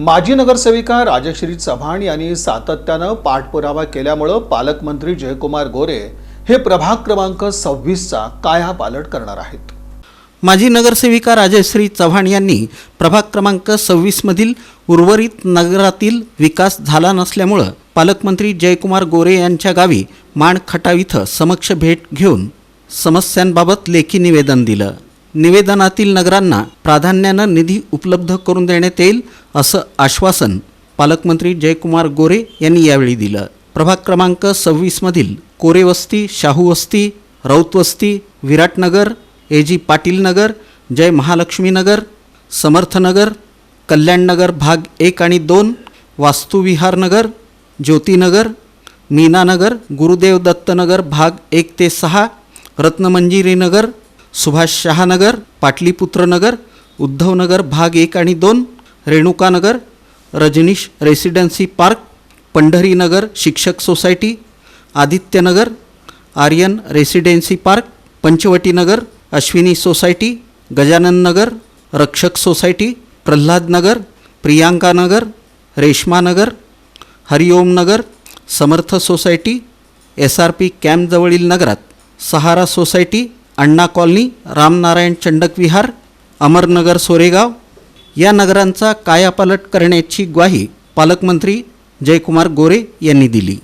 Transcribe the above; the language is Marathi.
माजी नगरसेविका राजश्री चव्हाण यांनी सातत्यानं पाठपुरावा केल्यामुळं पालकमंत्री जयकुमार गोरे हे प्रभाग क्रमांक सव्वीसचा कायापालट करणार आहेत. माजी नगरसेविका राजश्री चव्हाण यांनी प्रभाग क्रमांक सव्वीसमधील उर्वरित नगरातील विकास झाला नसल्यामुळं पालकमंत्री जयकुमार गोरे यांच्या गावी माण खटाव इथं समक्ष भेट घेऊन समस्यांबाबत लेखी निवेदन दिलं. निवेदनातील नगरांना प्राधान्यानं निधी उपलब्ध करून देण्यात येईल असं आश्वासन पालकमंत्री जयकुमार गोरे यांनी यावेळी दिलं. प्रभाग क्रमांक सव्वीसमधील कोरेवस्ती शाहू वस्ती वस्ती विराटनगर ए जी पाटील नगर जय महालक्ष्मीनगर समर्थनगर कल्याणनगर भाग एक आणि दोन वास्तुविहारनगर ज्योतीनगर ज्योतिनगर मीनानगर गुरुदेव दत्तनगर भाग एक ते सहा रत्नमंजिरीनगर सुभाष शहानगर पाटलीपुत्रनगर उद्धवनगर भाग एक आणि दोन रेणुकानगर रजनीश रेसिडेन्सी पार्क पंढरीनगर शिक्षक society Adityanagar Aryan residency park Panchavatinagar Ashwini society Gajanan Nagar Rakshak society Pralhad Nagar Priyanka Nagar Reshma Nagar Hariom Nagar Samarth society S R P कॅम्पजवळील नगरात सहारा सोसायटी अण्णा कॉलनी रामनारायण चंडक विहार अमरनगर सोरेगाव या नगरांचा कायापालट करण्याची ग्वाही पालकमंत्री जयकुमार गोरे यांनी दिली.